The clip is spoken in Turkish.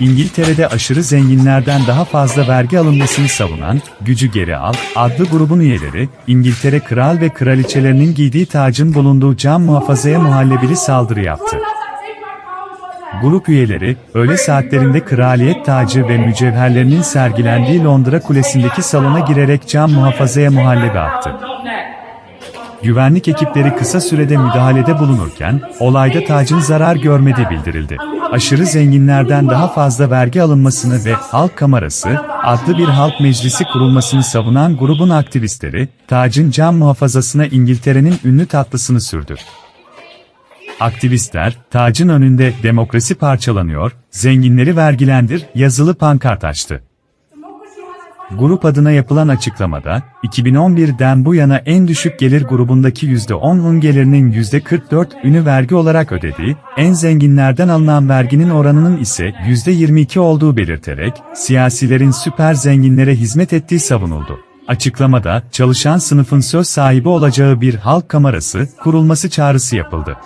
İngiltere'de aşırı zenginlerden daha fazla vergi alınmasını savunan, Gücü Geri Al, adlı grubun üyeleri, İngiltere kral ve kraliçelerinin giydiği tacın bulunduğu cam muhafazaya muhallebili saldırı yaptı. Grup üyeleri, öğle saatlerinde kraliyet tacı ve mücevherlerinin sergilendiği Londra Kulesi'ndeki salona girerek cam muhafazaya muhallebi attı. Güvenlik ekipleri kısa sürede müdahalede bulunurken, olayda tacın zarar görmediği bildirildi. Aşırı zenginlerden daha fazla vergi alınmasını ve Halk Kamerası adlı bir halk meclisi kurulmasını savunan grubun aktivistleri, tacın cam muhafazasına İngiltere'nin ünlü tatlısını sürdü. Aktivistler, tacın önünde demokrasi parçalanıyor, zenginleri vergilendir yazılı pankart açtı. Grup adına yapılan açıklamada, 2011'den bu yana en düşük gelir grubundaki %10'un gelirinin %44'ünü vergi olarak ödediği, en zenginlerden alınan verginin oranının ise %22 olduğu belirterek, siyasilerin süper zenginlere hizmet ettiği savunuldu. Açıklamada, çalışan sınıfın söz sahibi olacağı bir halk kamerası kurulması çağrısı yapıldı.